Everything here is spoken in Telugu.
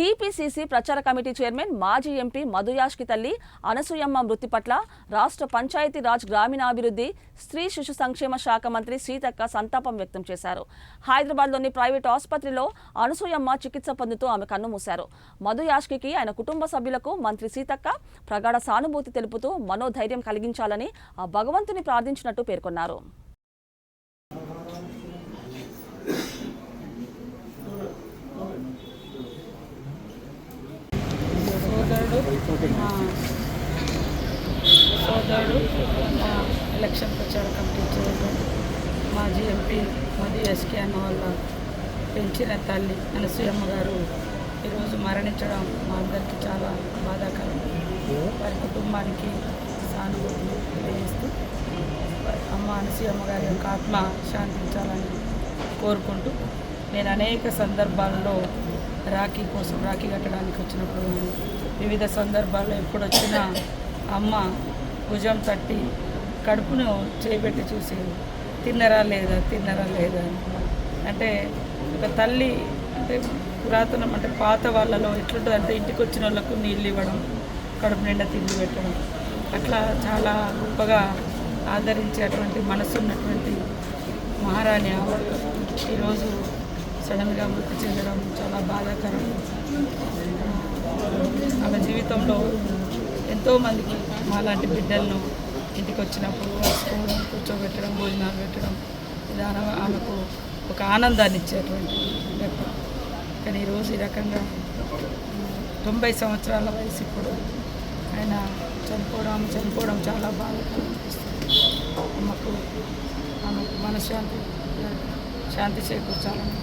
టీపీసీసీ ప్రచార కమిటీ చైర్మన్ మాజీ ఎంపీ మధుయాష్కి తల్లి అనసూయమ్మ మృతి పట్ల రాష్ట్ర పంచాయతీరాజ్ గ్రామీణాభివృద్ధి స్త్రీ శిశు సంక్షేమ శాఖ మంత్రి సీతక్క సంతాపం వ్యక్తం చేశారు. హైదరాబాద్లోని ప్రైవేట్ ఆసుపత్రిలో అనసూయమ్మ చికిత్స పొందుతూ ఆమె కన్నుమూశారు మధుయాష్కి ఆయన కుటుంబ సభ్యులకు మంత్రి సీతక్క ప్రగాఢ సానుభూతి తెలుపుతూ మనోధైర్యం కలిగించాలని ఆ భగవంతుని ప్రార్థించినట్టు పేర్కొన్నారు. సోదరుడు మా ఎలక్షన్ ప్రచార కమిటీ చేయడం మాజీ ఎంపీ మోదీ ఎస్కే అన్న వాళ్ళ పెంచిన తల్లి అనసూయమ్మ గారు ఈరోజు మరణించడం మా అందరికీ చాలా బాధాకరం. వారి కుటుంబానికి సానుభూతి తెలియజేస్తూ అమ్మ అనసూయమ్మ గారి యొక్క ఆత్మ శాంతించాలని కోరుకుంటూ నేను అనేక సందర్భాల్లో రాఖీ కోసం రాఖీ కట్టడానికి వచ్చినప్పుడు కానీ వివిధ సందర్భాల్లో ఎప్పుడు వచ్చినా అమ్మ భుజం తట్టి కడుపును చేపెట్టి చూసి తిన్నరా లేదా? తిన్నరా లేదా? అని. అంటే ఒక తల్లి అంటే పురాతనం అంటే పాత వాళ్ళలో ఎట్లుంటుంది అంటే ఇంటికి వచ్చిన వాళ్ళకు నీళ్ళు ఇవ్వడం కడుపు నిండా తిండి పెట్టడం. అట్లా చాలా గొప్పగా ఆదరించేటువంటి మనసు ఉన్నటువంటి మహారాణి ఈరోజు సడన్గా మృతి చెందడం చాలా బాధాకరం. ఆమె జీవితంలో ఎంతోమందికి మాలాంటి బిడ్డలను ఇంటికి వచ్చినప్పుడు స్కూల్ కూర్చోబెట్టడం భోజనాలు పెట్టడం విధానం ఆమెకు ఒక ఆనందాన్ని ఇచ్చేటువంటి లెక్క. కానీ ఈరోజు ఈ రకంగా తొంభై సంవత్సరాల వయసు ఇప్పుడు. ఆయన చనిపోవడం ఆమె చనిపోవడం చాలా బాధాకరం అనిపిస్తుంది. అమ్మకు ఆమెకు మనశ్శాంతి శాంతి చేకూర్చాలని